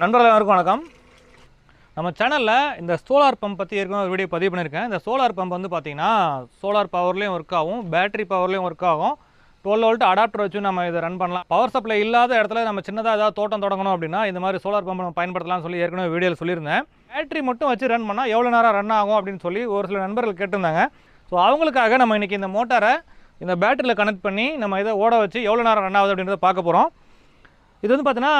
நண்பர்கள் எல்லாருக்கும் வணக்கம். நம்ம சேனலில் இந்த சோலார் பம்ப் பற்றி ஏற்கனவே ஒரு வீடியோ பதிவு பண்ணியிருக்கேன். இந்த சோலார் பம்ப் வந்து பார்த்தீங்கன்னா சோலார் பவர்லேயும் ஒர்க் ஆகும் பேட்டரி பவர்லேயும் ஒர்க் ஆகும். டுவெல் வோல்ட் அடாப்டர் வச்சு நம்ம இதை ரன் பண்ணலாம். பவர் சப்ளை இல்லாத இடத்துல நம்ம சின்னதாக ஏதாவது தோட்டம் தொடங்கணும் அப்படின்னா இந்த மாதிரி சோலார் பம்ப் நம்ம பயன்படுத்தலாம்னு சொல்லி ஏற்கனவே வீடியோவில் சொல்லியிருந்தேன். பேட்டரி மட்டும் வச்சு ரன் பண்ணால் எவ்வளோ நேரம் ரன் ஆகும் அப்படின்னு சொல்லி ஒரு சில நண்பர்கள் கேட்டிருந்தாங்க. ஸோ அவங்களுக்காக நம்ம இன்றைக்கி இந்த மோட்டாரை இந்த பேட்டரியில் கனெக்ட் பண்ணி நம்ம இதை ஓட வச்சு எவ்வளோ நேரம் ரன் ஆகுது அப்படின்றத பார்க்க போகிறோம் இது வந்து பார்த்தீங்கன்னா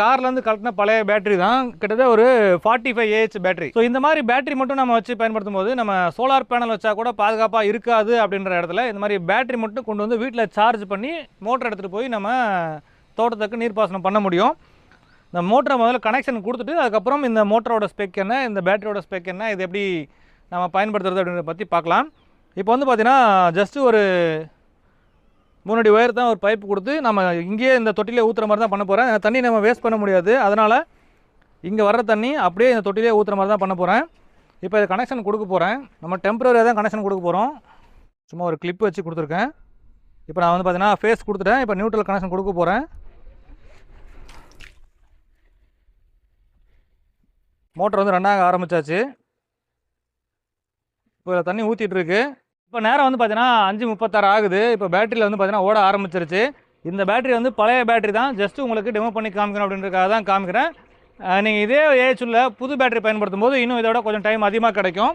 கார்லேருந்து கலட்டின பழைய பேட்டரி தான். கிட்டத்தட்ட ஒரு forty five AH battery so இந்த மாதிரி பேட்டரி மட்டும் நம்ம வச்சு பயன்படுத்தும் போது நம்ம சோலார் பேனல் வச்சா கூட பாதுகாப்பாக இருக்காது அப்படின்ற இடத்துல இந்த மாதிரி பேட்டரி மட்டும் கொண்டு வந்து வீட்டில் சார்ஜ் பண்ணி மோட்டர் எடுத்துகிட்டு போய் நம்ம தோட்டத்துக்கு நீர்ப்பாசனம் பண்ண முடியும். இந்த மோட்டரை முதல்ல கனெக்ஷன் கொடுத்துட்டு அதுக்கப்புறம் இந்த மோட்டரோட ஸ்பெக் என்ன இந்த பேட்டரியோட ஸ்பெக் என்ன இது எப்படி நம்ம பயன்படுத்துறது அப்படின்றத பற்றி பார்க்கலாம். இப்போ வந்து பார்த்தீங்கன்னா ஜஸ்ட்டு ஒரு முன்னாடி ஒயர் தான் ஒரு பைப் கொடுத்து நம்ம இங்கேயே இந்த தொட்டிலே ஊற்றுற மாதிரி தான் பண்ண போகிறேன் தண்ணி நம்ம வேஸ்ட் பண்ண முடியாது. அதனால் இங்கே வர்ற தண்ணி அப்படியே இந்த தொட்டிலே ஊற்றுற மாதிரி தான் பண்ண போகிறேன் இப்போ இது கனெக்ஷன் கொடுக்க போகிறேன் நம்ம டெம்பரரியாக தான் கனெக்ஷன் கொடுக்க போகிறோம் சும்மா ஒரு கிளிப் வச்சு கொடுத்துருக்கேன். இப்போ நான் வந்து பார்த்தீங்கன்னா ஃபேஸ் கொடுத்துட்டேன். இப்போ நியூட்ரல் கனெக்ஷன் கொடுக்க போகிறேன் மோட்டர் வந்து ரன் ஆக இப்போ தண்ணி ஊற்றிட்டுருக்கு இப்போ நேரம் வந்து பார்த்தீங்கன்னா அஞ்சு முப்பத்தாறு ஆகுது. இப்போ பேட்டரியில் வந்து பார்த்தீங்கன்னா ஓட ஆரம்பிச்சிருச்சு. இந்த பேட்டரி வந்து பழைய பேட்டரி தான். ஜஸ்ட்டு உங்களுக்கு டெமோ பண்ணி காமிக்கணும் அப்படின்றதுக்காக தான் காமிக்கிறேன். நீங்கள் இதே ஏஹெச் உள்ள புது பேட்டரி பயன்படுத்தும் போது இன்னும் இதோட கொஞ்சம் டைம் அதிகமாக கிடைக்கும்.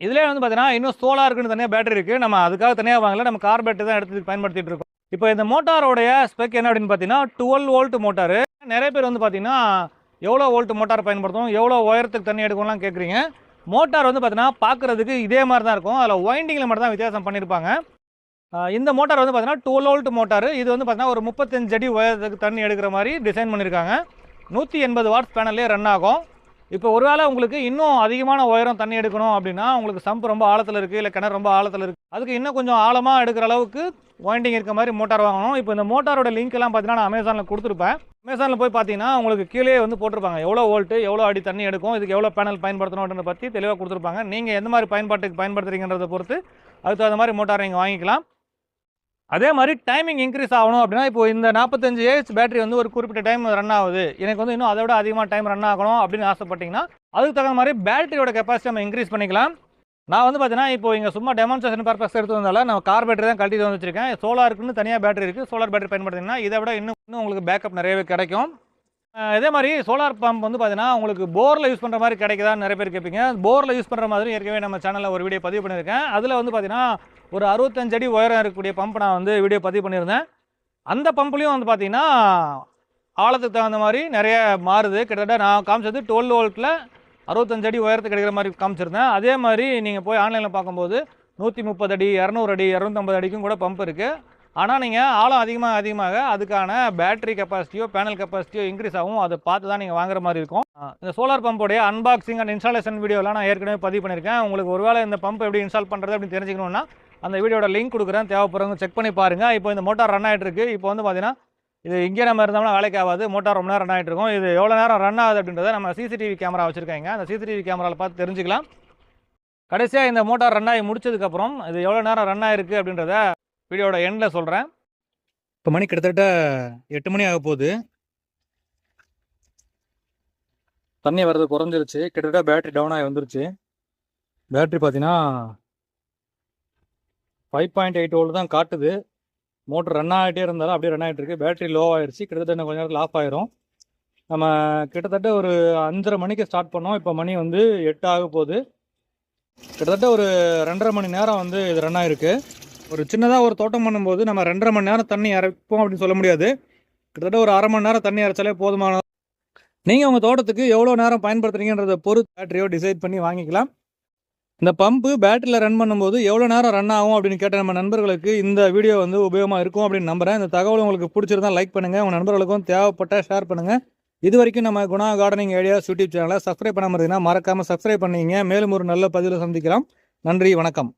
இதிலே வந்து பார்த்தீங்கன்னா இன்னும் சோலாருக்குன்னு தனியாக பேட்டரி இருக்குது நம்ம அதுக்காக தனியாக வாங்கல. நம்ம கார் பேட்டரி தான் எடுத்து பயன்படுத்திகிட்டு இருக்கோம். இப்போ இந்த மோட்டாரோடைய ஸ்பெக் என்ன அப்படின்னு பார்த்தீங்கன்னா டுவெல் வோல்ட் மோட்டார் நிறைய பேர் வந்து பார்த்தீங்கன்னா எவ்வளோ வோல்ட் மோட்டார் பயன்படுத்தும் எவ்வளோ உயரத்துக்கு தண்ணி எடுக்கணும்லாம் கேட்குறீங்க மோட்டார் வந்து பார்த்தீங்கன்னா பார்க்குறதுக்கு இதே மாதிரி தான் இருக்கும். அதில் வைண்டிங்கில் மட்டும் தான் வித்தியாசம் பண்ணியிருப்பாங்க இந்த மோட்டார் வந்து பார்த்தீங்கன்னா டூ வோல்ட் மோட்டார். இது வந்து பார்த்தீங்கன்னா ஒரு முப்பத்தஞ்சு அடி உயரத்துக்கு தண்ணி எடுக்கிற மாதிரி டிசைன் பண்ணியிருக்காங்க நூற்றி எண்பது வாட்ஸ் பேனல்லே ரன் ஆகும். இப்போ ஒருவேளை உங்களுக்கு இன்னும் அதிகமான உயரம் தண்ணி எடுக்கணும் அப்படின்னா உங்களுக்கு சம்ப் ரொம்ப ஆழத்தில் இருக்குது இல்லை கிணறு ரொம்ப ஆழத்தில் இருக்குது அதுக்கு இன்னும் கொஞ்சம் ஆழமாக எடுக்கிற அளவுக்கு வைண்டிங் இருக்க மாதிரி மோட்டார் வாங்கணும். இப்போ இந்த மோட்டாரோட லிங்க் எல்லாம் பார்த்தீங்கன்னா நான் அமேசானில் கொடுத்துருப்பேன். அமேசானில் போய் பார்த்தீங்கன்னா உங்களுக்கு கீழே வந்து போட்டிருப்பாங்க. எவ்வளோ வோல்ட்டு எவ்வளோ அடி தண்ணி எடுக்கும் இதுக்கு எவ்வளோ பேனல் பயன்படுத்தணுன்றத பற்றி தெளிவாக கொடுத்துருப்பாங்க. நீங்கள் எந்த மாதிரி பயன்பாட்டுக்கு பயன்படுத்துறீங்கன்றதை பொறுத்து அதுக்கு தகுந்த மாதிரி மோட்டார் நீங்கள் வாங்கிக்கலாம். அதே மாதிரி டைமிங் இன்க்ரீஸ் ஆகணும் அப்படின்னா இப்போ இந்த நாற்பத்தஞ்சு ஏஹெச் பேட்டரி வந்து ஒரு குறிப்பிட்ட டைம் ரன் ஆகுது. எனக்கு வந்து இன்னும் அதை விட அதிகமாக டைம் ரன் ஆகணும் அப்படின்னு ஆசைப்பட்டிங்கன்னா அதுக்கு தகுந்த மாதிரி பேட்டரியோட கெப்பாசிட்டி நம்ம இன்க்ரீஸ் பண்ணிக்கலாம். நான் வந்து பார்த்தீங்கன்னா இப்போ இங்கே சும்மா டெமான்ஸ்ட்ரேஷன் பர்பஸ் எடுத்து வந்தால நான் கார் பேட்டரி தான் கழட்டி வந்து வச்சிருக்கேன். சோலாருக்குன்னு தனியாக பேட்டரி இருக்குது சோலார் பேட்டரி பயன்படுத்திங்கன்னா இதை விட இன்னும் இன்னும் உங்களுக்கு பேக்கப் நிறையவே கிடைக்கும். இதே மாதிரி சோலார் பம்ப் வந்து பார்த்தீங்கன்னா உங்களுக்கு போரில் யூஸ் பண்ணுற மாதிரி கிடைக்குதான்னு நிறைய பேர் கேட்பீங்க. போரில் யூஸ் பண்ணுற மாதிரி ஏற்கனவே நம்ம சேனலில் ஒரு வீடியோ பதிவு பண்ணியிருக்கேன். அதில் வந்து பார்த்தீங்கன்னா ஒரு அறுபத்தஞ்சு அடி உயரம் இருக்கக்கூடிய பம்ப் நான் வந்து வீடியோ பதிவு பண்ணியிருந்தேன். அந்த பம்ப்லேயும் வந்து பார்த்தீங்கன்னா ஆழத்துக்கு தகுந்த மாதிரி நிறைய மாறுது. கிட்டத்தட்ட நான் காமிச்சது டுவெல் வோல்ட்டில் அறுபத்தஞ்சு அடி உயரத்துக்கு கிடைக்கிற மாதிரி காமிச்சிருந்தேன். அதே மாதிரி நீங்கள் போய் ஆன்லைனில் பார்க்கும்போது நூற்றி முப்பது அடி இரநூறு அடி இரநூத்தம்பது அடிக்கும் கூட பம்ப் இருக்குது ஆனால் நீங்கள் ஆழம் அதிகமாக அதிகமாக அதுக்கான பேட்டரி கெப்பாசிட்டியோ பேனல் கெப்பாசிட்டியோ இன்க்ரீஸ் ஆகும். அதை பார்த்து தான் நீங்கள் வாங்குற மாதிரி இருக்கும். இந்த சோலார் பம்போடைய அன்பாக்சிங் அண்ட் இன்ஸ்டாலேஷன் வீடியோலாம் நான் ஏற்கனவே பதிவு பண்ணியிருக்கேன். உங்களுக்கு ஒருவேளை இந்த பம்ப் எப்படி இன்ஸ்டால் பண்ணுறது அப்படின்னு தெரிஞ்சுக்கணுன்னா அந்த வீடியோட லிங்க் கொடுக்குறேன். தேவைப்படுறவங்க செக் பண்ணி பாருங்கள் இப்போ இந்த மோட்டார் ரன் ஆகிட்டு இருக்கு. இப்போ வந்து பார்த்தீங்கன்னா இது இங்கே நம்ம இருந்தோம்னா வேலைக்கு ஆகாது மோட்டார் ரொம்ப நேரம் ரன் ஆகிட்டு இருக்கும். இது எவ்வளோ நேரம் ரன் ஆகுது அப்படின்றத நம்ம சிசிடிவி கேமரா வச்சுருக்காங்க. அந்த சிசிடிவி கேமராவில் பார்த்து தெரிஞ்சுக்கலாம். கடைசியாக இந்த மோட்டார் ரன் ஆகி முடிச்சதுக்கப்புறம் இது எவ்வளோ நேரம் ரன் ஆகிருக்கு அப்படின்றத வீடியோட எண்டில் சொல்கிறேன் இப்போ மணி கிட்டத்தட்ட எட்டு மணி ஆக போகுது. தண்ணி வர்றது குறைஞ்சிருச்சு. கிட்டத்தட்ட பேட்ரி டவுன் ஆகி வந்துருச்சு. பேட்டரி பார்த்தீங்கன்னா ஃபைவ் பாயிண்ட் எயிட் ஓல்டு தான் காட்டுது. மோட்ரு ரன் ஆகிட்டே இருந்தாலும் அப்படியே ரன் ஆகிட்டு இருக்கு. பேட்டரி லோ ஆயிடுச்சு கிட்டத்தட்ட இன்னும் கொஞ்ச நேரத்தில் ஆஃப் ஆயிரும். நம்ம கிட்டத்தட்ட ஒரு அஞ்சரை மணிக்கு ஸ்டார்ட் பண்ணோம். இப்போ மணி வந்து எட்டு ஆக போகுது. கிட்டத்தட்ட ஒரு ரெண்டரை மணி நேரம் வந்து இது ரன் ஆயிருக்கு. ஒரு சின்னதாக ஒரு தோட்டம் பண்ணும்போது நம்ம ரெண்டரை மணி நேரம் தண்ணி இறைப்போம் அப்படின்னு சொல்ல முடியாது. கிட்டத்தட்ட ஒரு அரை மணி நேரம் தண்ணி இறைச்சாலே போதுமான நீங்கள் உங்கள் தோட்டத்துக்கு எவ்வளோ நேரம் பயன்படுத்துறீங்கன்றத பொறுத்து பேட்டரியோ டிசைட் பண்ணி வாங்கிக்கலாம். இந்த பம்பு பேட்டரியில் ரன் பண்ணும்போது எவ்வளோ நேரம் ரன் ஆகும் அப்படின்னு கேட்ட நம்ம நண்பர்களுக்கு இந்த வீடியோ வந்து உபயோகமாக இருக்கும் அப்படின்னு நம்புகிறேன் இந்த தகவல் உங்களுக்கு பிடிச்சிருந்தா லைக் பண்ணுங்கள் உங்கள் நண்பர்களுக்கும் தேவைப்பட்டால் ஷேர் பண்ணுங்கள் இது வரைக்கும் நம்ம குணா கார்டனிங் ஐடியாஸ் யூடியூப் சேனலை சப்ஸ்கிரைப் பண்ண இருந்தீங்கன்னா மறக்காமல் சப்ஸ்கிரைப் பண்ணிங்க. மேலும் ஒரு நல்ல பதிவில் சந்திக்கலாம். நன்றி வணக்கம்.